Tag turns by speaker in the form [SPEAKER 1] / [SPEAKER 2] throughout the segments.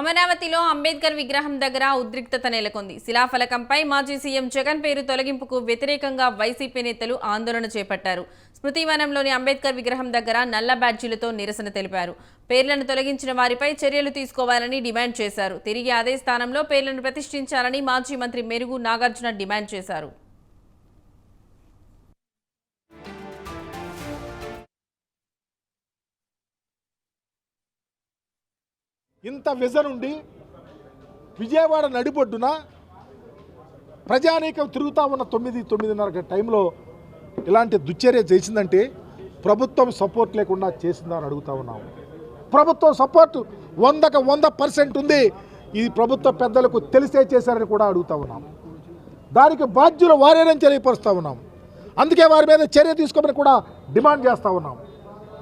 [SPEAKER 1] అమరావతిలో అంబేద్కర్ విగ్రహం దగ్గర ఉద్రిక్తత నెలకొంది. శిలాఫలకంపై మాజీ సీఎం జగన్ పేరు తొలగింపుకు వ్యతిరేకంగా వైసీపీ నేతలు ఆందోళన చేపట్టారు. స్మృతివనంలోని అంబేద్కర్ విగ్రహం దగ్గర నల్ల బ్యాడ్జీలతో నిరసన తెలిపారు. పేర్లను తొలగించిన వారిపై చర్యలు తీసుకోవాలని డిమాండ్ చేశారు. తిరిగి అదే స్థానంలో పేర్లను ప్రతిష్ఠించాలని మాజీ మంత్రి మెరుగు నాగార్జున డిమాండ్ చేశారు.
[SPEAKER 2] ఇంత విజన్ ఉండి విజయవాడ నడిబొడ్డున ప్రజానీకం తిరుగుతూ ఉన్న తొమ్మిది తొమ్మిదిన్నర టైంలో ఇలాంటి దుశ్చర్య చేసిందంటే ప్రభుత్వం సపోర్ట్ లేకుండా చేసిందని అడుగుతా ఉన్నాము ప్రభుత్వం సపోర్ట్ వందకు వంద పర్సెంట్ ఉంది. ఈ ప్రభుత్వ పెద్దలకు తెలిసే చేశారని కూడా అడుగుతా ఉన్నాం. దానికి బాధ్యులు వారేనని తెలియపరుస్తూ ఉన్నాం. అందుకే వారి మీద చర్య తీసుకోమని కూడా డిమాండ్ చేస్తూ ఉన్నాం.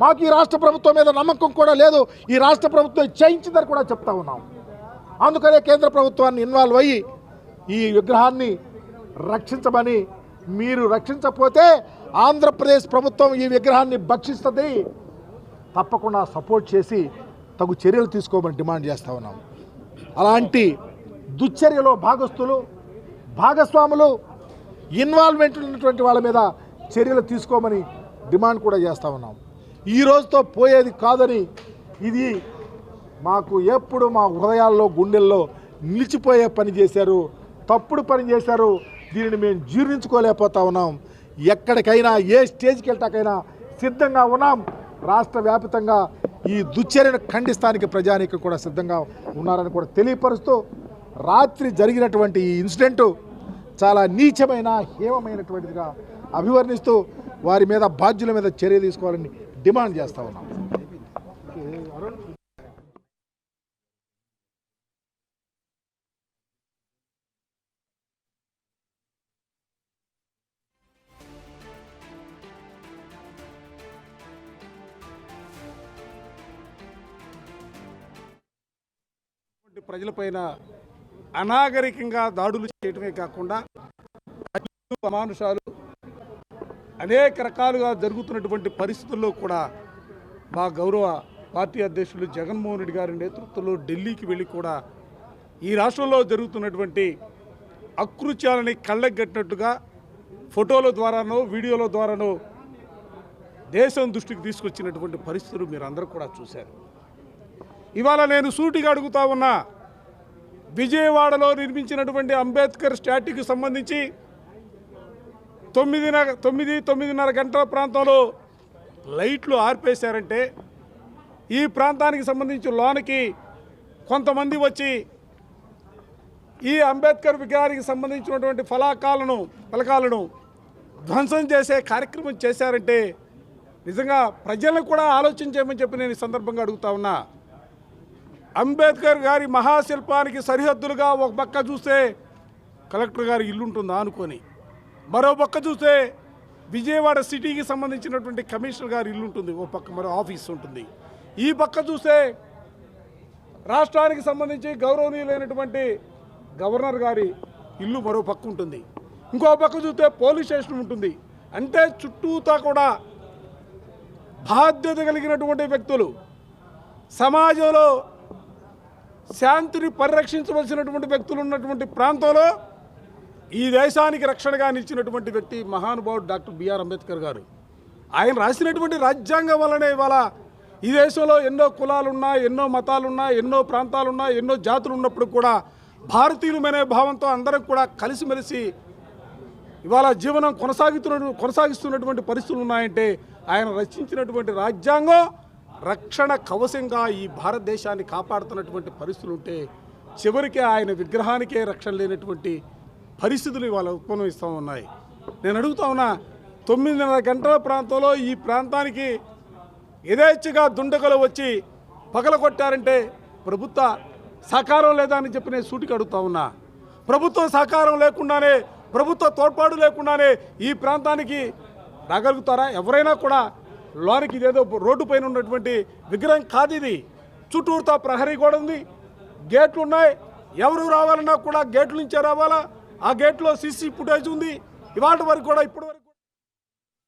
[SPEAKER 2] మాకు ఈ రాష్ట్ర ప్రభుత్వం మీద నమ్మకం కూడా లేదు. ఈ రాష్ట్ర ప్రభుత్వం చేయించిందని కూడా చెప్తా ఉన్నాం. అందుకనే కేంద్ర ప్రభుత్వాన్ని ఇన్వాల్వ్ అయ్యి ఈ విగ్రహాన్ని రక్షించమని మీరు రక్షించకపోతే ఆంధ్రప్రదేశ్ ప్రభుత్వం ఈ విగ్రహాన్ని భక్షిస్తుంది. తప్పకుండా సపోర్ట్ చేసి తగు చర్యలు తీసుకోమని డిమాండ్ చేస్తూ ఉన్నాం. అలాంటి దుశ్చర్యలో భాగస్తులు భాగస్వాములు ఇన్వాల్వ్మెంట్ ఉన్నటువంటి వాళ్ళ మీద చర్యలు తీసుకోమని డిమాండ్ కూడా చేస్తూ ఉన్నాం. ఈ రోజుతో పోయేది కాదని ఇది మాకు ఎప్పుడు మా హృదయాల్లో గుండెల్లో నిలిచిపోయే పని చేశారు. తప్పుడు పని చేశారు. దీనిని మేము జీర్ణించుకోలేకపోతా ఉన్నాం. ఎక్కడికైనా ఏ స్టేజ్కి వెళ్ళటాకైనా సిద్ధంగా ఉన్నాం. రాష్ట్ర వ్యాప్తంగా ఈ దుశ్చర్యను ఖండిస్తానికి ప్రజానికి కూడా సిద్ధంగా ఉన్నారని కూడా తెలియపరుస్తూ రాత్రి జరిగినటువంటి ఈ ఇన్సిడెంటు చాలా నీచమైన హేమమైనటువంటిదిగా అభివర్ణిస్తూ వారి మీద బాధ్యుల మీద చర్య తీసుకోవాలని డిమాండ్ చేస్తా ఉన్నాం.
[SPEAKER 3] ప్రజలపైన అనాగరికంగా దాడులు చేయటమే కాకుండా అమానుషాలు అనేక రకాలుగా జరుగుతున్నటువంటి పరిస్థితుల్లో కూడా మా గౌరవ పార్టీ అధ్యక్షులు జగన్మోహన్ రెడ్డి గారి నేతృత్వంలో ఢిల్లీకి వెళ్ళి కూడా ఈ రాష్ట్రంలో జరుగుతున్నటువంటి అకృత్యాలని కళ్ళగట్టినట్టుగా ఫోటోల ద్వారానో వీడియోల ద్వారానో దేశం దృష్టికి తీసుకొచ్చినటువంటి పరిస్థితులు మీరు అందరూ కూడా చూశారు. ఇవాళ నేను సూటిగా అడుగుతా ఉన్నా విజయవాడలో నిర్మించినటువంటి అంబేద్కర్ స్టాట్యూకి సంబంధించి తొమ్మిదిన్నర తొమ్మిది తొమ్మిదిన్నర గంటల ప్రాంతంలో లైట్లు ఆర్పేశారంటే ఈ ప్రాంతానికి సంబంధించి లోనికి కొంతమంది వచ్చి ఈ అంబేద్కర్ విగ్రహానికి సంబంధించినటువంటి ఫలాకాలను ఫలకాలను ధ్వంసం చేసే కార్యక్రమం చేశారంటే నిజంగా ప్రజలను కూడా ఆలోచన చేయమని చెప్పి నేను ఈ సందర్భంగా అడుగుతా ఉన్నా. అంబేద్కర్ గారి మహాశిల్పానికి సరిహద్దులుగా ఒక పక్క చూస్తే కలెక్టర్ గారి ఇల్లుంటుందా అనుకొని. మరో పక్క చూస్తే విజయవాడ సిటీకి సంబంధించినటువంటి కమిషనర్ గారి ఇల్లు ఉంటుంది ఓ పక్క మరో ఆఫీస్ ఉంటుంది. ఈ పక్క చూస్తే రాష్ట్రానికి సంబంధించి గౌరవనీయులైనటువంటి గవర్నర్ గారి ఇల్లు మరో పక్క ఉంటుంది. ఇంకో పక్క చూస్తే పోలీస్ స్టేషన్ ఉంటుంది. అంటే చుట్టూతా కూడా బాధ్యత కలిగినటువంటి వ్యక్తులు. సమాజంలో శాంతిని పరిరక్షించవలసినటువంటి వ్యక్తులు ఉన్నటువంటి ప్రాంతంలో ఈ దేశానికి రక్షణగా నిలిచినటువంటి వ్యక్తి మహానుభావుడు డాక్టర్ బిఆర్ అంబేద్కర్ గారు. ఆయన రాసినటువంటి రాజ్యాంగం వల్లనే ఇవాళ ఈ దేశంలో ఎన్నో కులాలున్నా ఎన్నో మతాలున్నా ఎన్నో ప్రాంతాలున్నా ఎన్నో జాతులు ఉన్నప్పుడు కూడా భారతీయులమనే భావంతో అందరం కూడా కలిసిమెలిసి ఇవాళ జీవనం కొనసాగుతున్న కొనసాగిస్తున్నటువంటి పరిస్థితులు ఉన్నాయంటే ఆయన రచించినటువంటి రాజ్యాంగం రక్షణ కవచంగా ఈ భారతదేశాన్ని కాపాడుతున్నటువంటి పరిస్థితులు ఉంటే చివరికి ఆయన విగ్రహానికే రక్షణ లేనటువంటి పరిస్థితులు ఇవాళ ఉత్పన్నమిస్తూ ఉన్నాయి. నేను అడుగుతా ఉన్నా తొమ్మిదిన్నర గంటల ప్రాంతంలో ఈ ప్రాంతానికి యథేచ్ఛగా దుండగలు వచ్చి పగల కొట్టారంటే ప్రభుత్వ సహకారం లేదా అని చెప్పి నేను సూటికి అడుగుతా ఉన్నా. ప్రభుత్వం సహకారం లేకుండానే ప్రభుత్వ తోడ్పాటు లేకుండానే ఈ ప్రాంతానికి రాగలుగుతారా? ఎవరైనా కూడా లోనికి ఇదేదో రోడ్డు పైన ఉన్నటువంటి విగ్రహం కాదు ఇది. చుట్టూరుతో ప్రహరీ కూడా ఉంది గేట్లు ఉన్నాయి. ఎవరు రావాలన్నా కూడా గేట్ల నుంచే రావాలా? ఆ గేట్లో సీసీ ఫుటేజ్ ఉంది. ఇవాటి వరకు కూడా ఇప్పటి వరకు